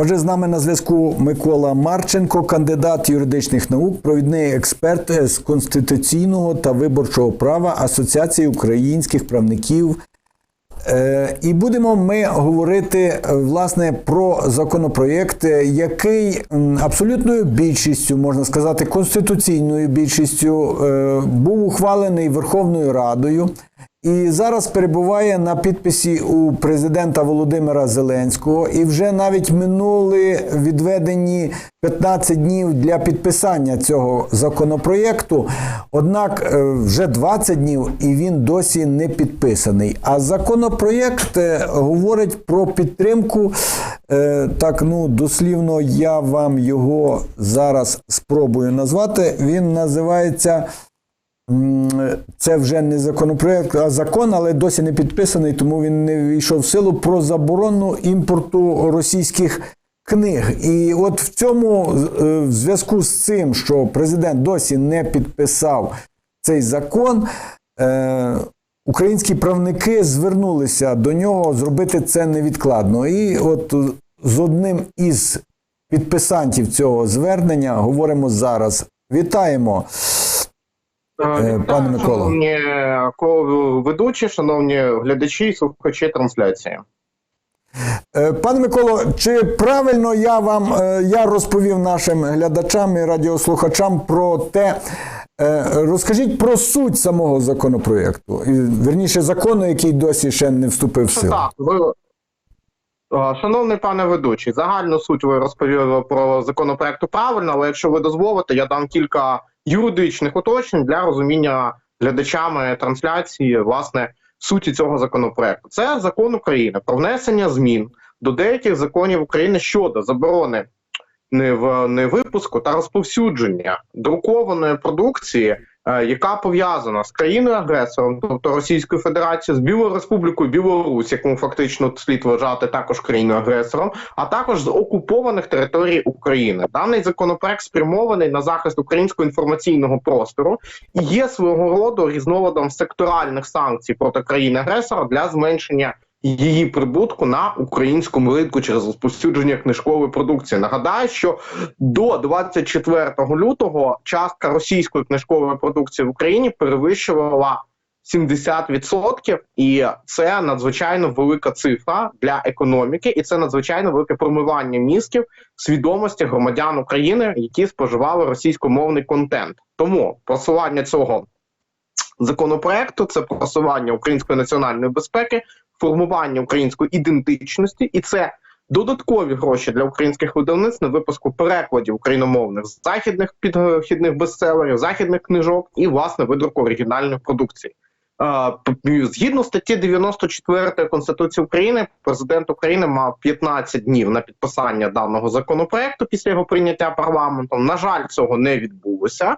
Отже, з нами на зв'язку Микола Марченко, кандидат юридичних наук, провідний експерт з конституційного та виборчого права Асоціації українських правників. Е, І будемо ми говорити е, власне про законопроєкт, е, який абсолютною більшістю, можна сказати, конституційною більшістю був ухвалений Верховною Радою. І зараз перебуває на підписі у президента Володимира Зеленського, і вже навіть минули відведені 15 днів для підписання цього законопроєкту. Однак е, вже 20 днів і він досі не підписаний. А законопроєкт е, говорить про підтримку. е, Так, ну дослівно я вам його зараз спробую назвати. Він називається. Це вже не законопроект, а закон, але досі не підписаний, тому він не війшов в силу про заборону імпорту російських книг. І от в цьому е, в зв'язку з цим, що президент досі не підписав цей закон, е, українські правники звернулися до нього зробити це невідкладно. І от з одним із підписантів цього звернення говоримо зараз. Вітаємо. Е, пане Миколо. Шановні ведучі, шановні глядачі слухачі трансляції. Е, Пане Миколо, чи правильно я вам е, я розповів нашим глядачам і радіослухачам про те, розкажіть про суть самого законопроєкту, і, верніше закону, який досі ще не вступив в силу. Так, ви. Шановний пане ведучий, загальну суть ви розповіли про законопроекту правильно, але якщо ви дозволите, я дам кілька юридичних уточнень для розуміння глядачами трансляції власне суті цього законопроекту. Це закон України про внесення змін до деяких законів України щодо заборони не в не випуску та розповсюдження друкованої продукції, яка пов'язана з країною агресором, тобто Російською Федерацією, з Білою Республікою Білорусь, яку фактично слід вважати також країною агресором, а також з окупованих територій України. Даний законопроект спрямований на захист українського інформаційного простору і є свого роду різновидом секторальних санкцій проти країни агресора для зменшення її прибутку на українському ринку через розповсюдження книжкової продукції. Нагадаю, що до 24 лютого частка російської книжкової продукції в Україні перевищувала 70%, і це надзвичайно велика цифра для економіки, і це надзвичайно велике промивання мізків свідомості громадян України, які споживали російськомовний контент. Тому просування цього законопроекту це просування української національної безпеки, формування української ідентичності, і це додаткові гроші для українських видавництв на випуску перекладів україномовних західних підхідних бестселерів, західних книжок і власне видруку оригінальної продукції. Е, Згідно статті 94 Конституції України, президент України мав 15 днів на підписання даного законопроекту після його прийняття парламентом. На жаль, цього не відбулося.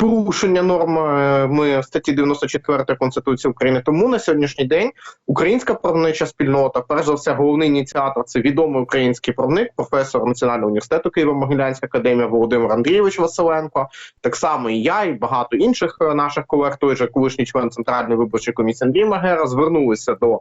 Порушення норм е, статті 94 Конституції України. Тому на сьогоднішній день українська правнича спільнота, перш за все, головний ініціатор це відомий український правник, професор Національного університету Києво-Могилянська академія Володимир Андрійович Василенко. Так само і я, і багато інших е, наших колег, той же колишній член центральної виборчої комісії Андрій Магера, звернулися до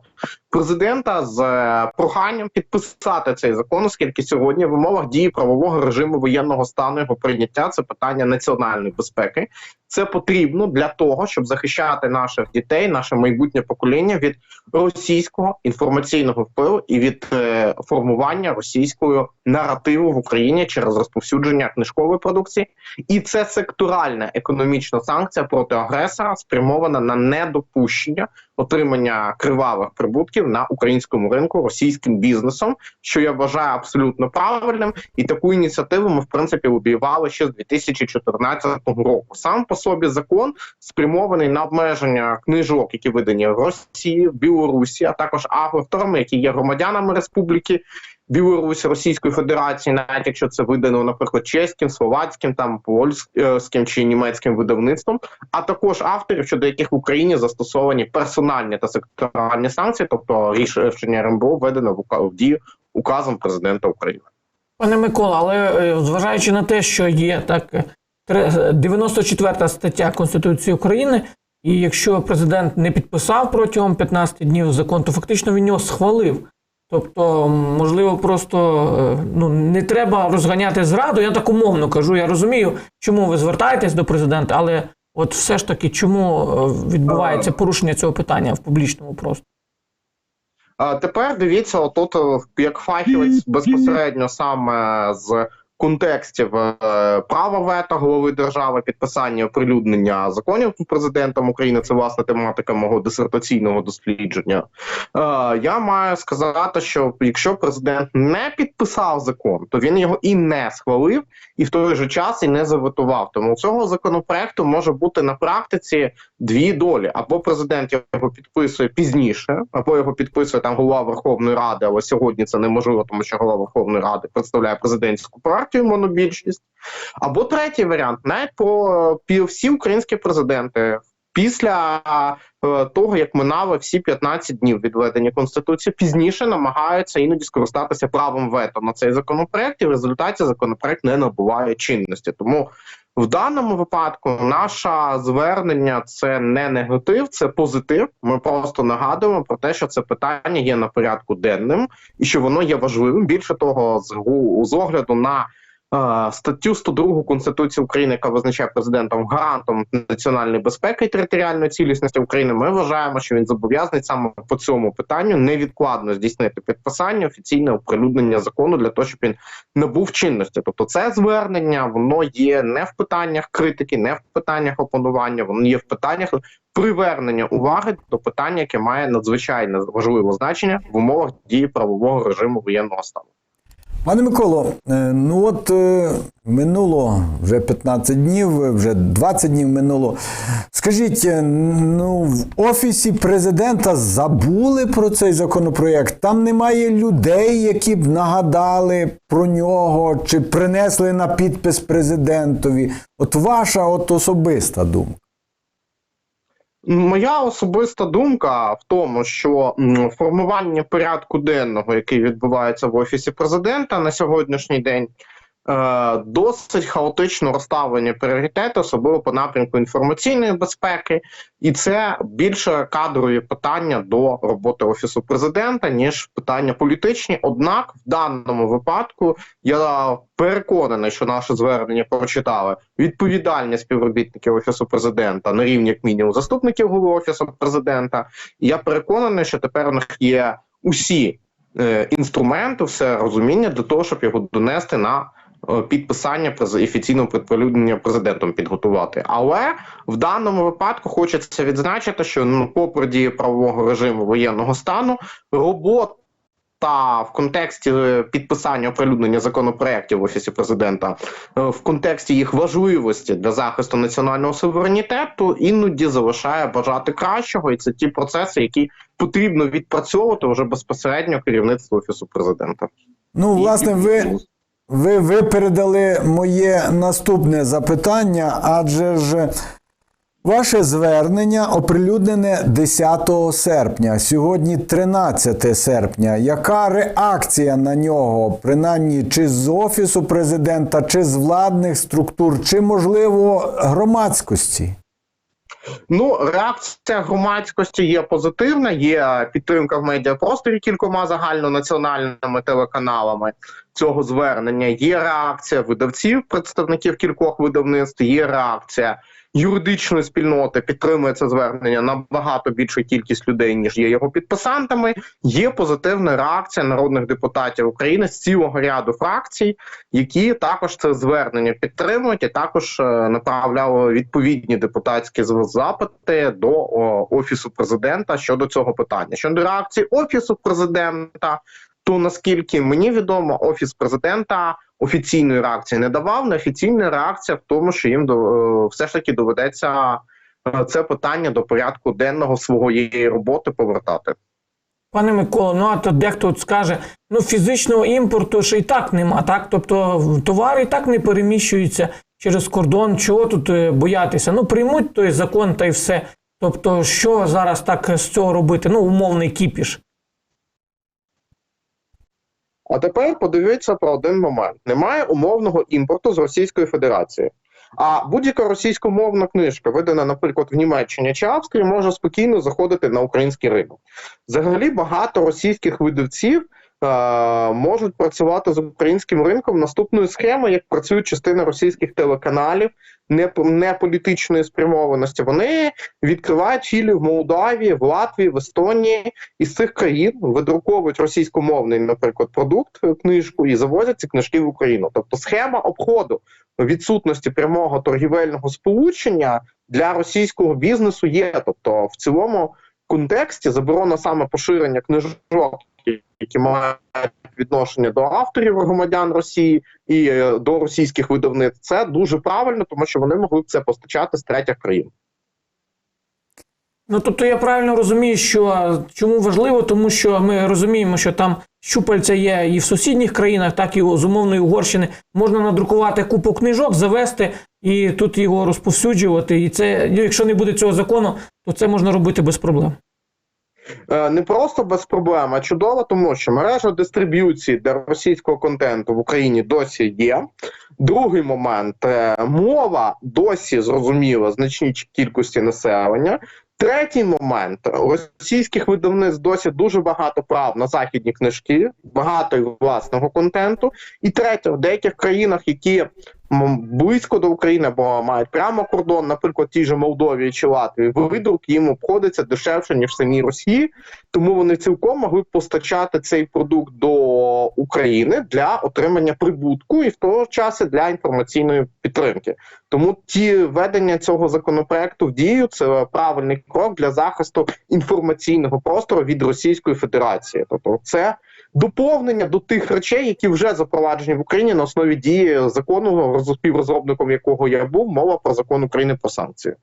президента з е, проханням підписати цей закон, оскільки сьогодні в умовах дії правового режиму воєнного стану його прийняття це питання національної безпеки. Це потрібно для того, щоб захищати наших дітей, наше майбутнє покоління від російського інформаційного впливу і від е, формування російського наративу в Україні через розповсюдження книжкової продукції, і це секторальна економічна санкція проти агресора, спрямована на недопущення отримання кривавих прибутків на українському ринку російським бізнесом, що я вважаю абсолютно правильним, і таку ініціативу ми в принципі обіювали ще з 2014 року. Сам по собі закон спрямований на обмеження книжок, які видані в Росії, в Білорусі, а також авторами, які є громадянами республіки. Білорусь Російської Федерації, навіть якщо це видано, наприклад, чеським, словацьким, там польським чи німецьким видавництвом, а також авторів, щодо яких в Україні застосовані персональні та секторальні санкції, тобто рішення РНБО введено в дію указом президента України. Пане Микола, але е, зважаючи на те, що є так е, 94 стаття Конституції України, і якщо президент не підписав протягом 15 днів закон, то фактично він його схвалив. Тобто, можливо, просто е, ну, не треба розганяти зраду. Я так умовно кажу. Я розумію, чому ви звертаєтесь до президента, але от все ж таки, чому е, відбувається порушення цього питання в публічному просторі? А тепер дивіться, отут, е, як фахівець безпосередньо саме з контекстів е, права вето голови держави, підписання оприлюднення законів президентом України. Це власне тематика мого дисертаційного дослідження. Е, Я маю сказати, що якщо президент не підписав закон, то він його і не схвалив, і в той же час і не заветував. Тому цього законопроекту може бути на практиці дві долі: або президент його підписує пізніше, або його підписує там голова Верховної Ради. Але сьогодні це неможливо, тому що голова Верховної Ради представляє президентську партію монобільшість. Або третій варіант, навіть по всі українські президенти. Після е, того, як минали всі 15 днів від введення конституції, пізніше намагаються іноді скористатися правом вето на цей законопроект, і в результаті законопроект не набуває чинності. Тому в даному випадку наше звернення це не негатив, це позитив. Ми просто нагадуємо про те, що це питання є на порядку денним і що воно є важливим. Більше того, з, огляду на статтю 102 Конституції України, яка визначає президентом гарантом національної безпеки і територіальної цілісності України, ми вважаємо, що він зобов'язаний саме по цьому питанню невідкладно здійснити підписання офіційне оприлюднення закону для того, щоб він набув чинності. Тобто, це звернення воно є не в питаннях критики, не в питаннях опанування, воно є в питаннях привернення уваги до питання, яке має надзвичайно важливе значення в умовах дії правового режиму воєнного стану. Пане Миколо, е, ну от е, минуло вже 15 днів, вже 20 днів минуло. Скажіть, е, ну в офісі президента забули про цей законопроєкт? Там немає людей, які б нагадали про нього чи принесли на підпис президентові. От ваша от особиста думка. Моя особиста думка в тому, що формування порядку денного, який відбувається в офісі президента на сьогоднішній день, досить хаотично розставлені пріоритети, особливо по напрямку інформаційної безпеки, і це більше кадрові питання до роботи офісу президента ніж питання політичні. Однак, в даному випадку я переконаний, що наше звернення прочитали відповідальні співробітники офісу президента на рівні як мінімум заступників голови офісу президента. І я переконаний, що тепер у них є усі е, інструменти, все розуміння для того, щоб його донести на е, підписання през- офіційного підприлюднення президентом підготувати. Але в даному випадку хочеться відзначити, що ну, попри дії правового режиму воєнного стану, робота. Та в контексті е, підписання оприлюднення законопроєктів в офісі президента, е, в контексті їх важливості для захисту національного суверенітету, іноді залишає бажати кращого, і це ті процеси, які потрібно відпрацьовувати вже безпосередньо керівництво офісу президента. Ну, власне, ви, ви випередили моє наступне запитання, адже ж ваше звернення оприлюднене 10 серпня, сьогодні 13 серпня. Яка реакція на нього, принаймні чи з офісу президента, чи з владних структур, чи можливо громадськості? Ну, реакція громадськості є позитивна. Є підтримка в медіапросторі кількома загальнонаціональними телеканалами цього звернення. Є реакція видавців, представників кількох видавництв. Є реакція юридичної спільноти. Підтримує це звернення набагато більша кількість людей ніж є його підписантами. Є позитивна реакція народних депутатів України з цілого ряду фракцій, які також це звернення підтримують, і також е, направляли відповідні депутатські запити до офісу президента щодо цього питання. Щодо реакції офісу президента, то наскільки мені відомо, офіс президента офіційної реакції не давав. Неофіційна реакція в тому, що їм до е, все ж таки доведеться е, це питання до порядку денного своєї роботи повертати. Пане Миколо, ну а то дехто от скаже, ну фізичного імпорту ж і так нема, так? Тобто товари і так не переміщуються через кордон. Чого тут е, боятися? Ну приймуть той закон та й все. Тобто, що зараз так з цього робити? Ну, умовний кіпіш. А тепер подивіться про один момент: немає умовного імпорту з Російської Федерації. А будь-яка російськомовна книжка, видана, наприклад, в Німеччині чи Австрії, може спокійно заходити на український ринок. Взагалі багато російських видавців можуть працювати з українським ринком наступною схемою, як працюють частина російських телеканалів, не, не політичної спрямованості. Вони відкривають філії в Молдавії, в Латвії, в Естонії із цих країн видруковують російськомовний, наприклад, продукт, е, книжку і завозять ці книжки в Україну. Тобто схема обходу відсутності прямого торгівельного сполучення для російського бізнесу є. Тобто, в цілому контексті заборона саме поширення книжок, які мають відношення до авторів громадян Росії і е, до російських видавництв, це дуже правильно, тому що вони могли це постачати з третіх країн. Ну тобто я правильно розумію, що чому важливо, тому що ми розуміємо, що там щупальця є і в сусідніх країнах, так і з умовної Угорщини. Можна надрукувати купу книжок, завести і тут його розповсюджувати. І це, ну, якщо не буде цього закону, то це можна робити без проблем. Е, не просто без проблем, а чудово, тому що мережа дистриб'юції для російського контенту в Україні досі є. Другий момент е, мова досі зрозуміла значній кількості населення. Третій момент російських видавництв досі дуже багато прав на західні книжки, багато власного контенту. І третє, в деяких країнах, які близько до України або мають прямо кордон, наприклад, тій же Молдові чи Латвії, видрук їм обходиться дешевше ніж в самій Росії, тому вони цілком могли б постачати цей продукт до України для отримання прибутку і в того часу для інформаційної підтримки. Тому ті введення цього законопроекту в дію це правильний крок для захисту інформаційного простору від Російської Федерації. Тобто, це доповнення до тих речей, які вже запроваджені в Україні на основі дії закону, роз- співрозробником якого я був, мова про закон України про санкції.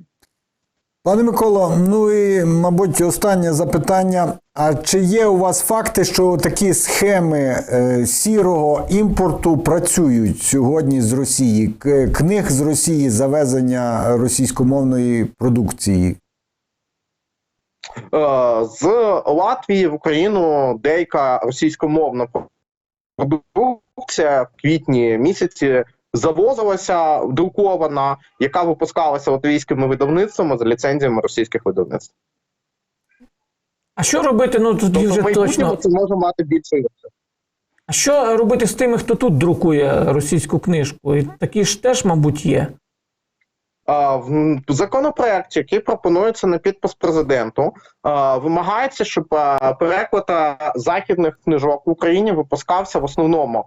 Пане Миколо, ну і, мабуть, останнє запитання. А чи є у вас факти, що такі схеми е, сірого імпорту працюють сьогодні з Росії? Книг з Росії, завезення російськомовної продукції? Е, з Латвії в Україну деяка російськомовна продукція в квітні місяці завозилася друкована, яка випускалася латвійськими видавництвами за ліцензіями російських видавництв. А що робити? Ну тут Тобто, вже точно. це може мати більше. А що робити з тими, хто тут друкує російську книжку? І такі ж теж, мабуть, є. В законопроекті, який пропонується на підпис президенту, вимагається, щоб переклад західних книжок в Україні випускався в основному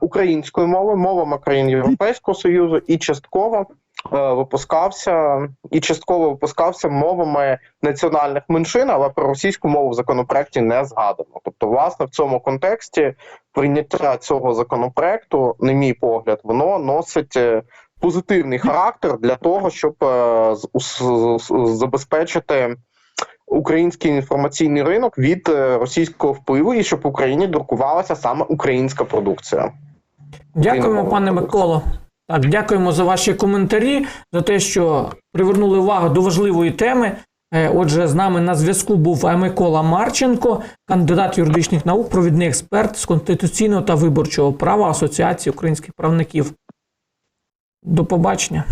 українською мовою, мовами країн Європейського Союзу, і частково випускався і частково випускався мовами національних меншин, але про російську мову в законопроекті не згадано. Тобто, власне, в цьому контексті прийняття цього законопроекту, на мій погляд, воно носить. Позитивний характер для того, щоб е, забезпечити український інформаційний ринок від е, російського впливу і щоб в Україні друкувалася саме українська продукція. Дякуємо, пане. Миколо. Так, дякуємо за ваші коментарі, за те, що привернули увагу до важливої теми. Е, Отже, з нами на зв'язку був Микола Марченко, кандидат юридичних наук, провідний експерт з конституційного та виборчого права Асоціації українських правників. До побачення.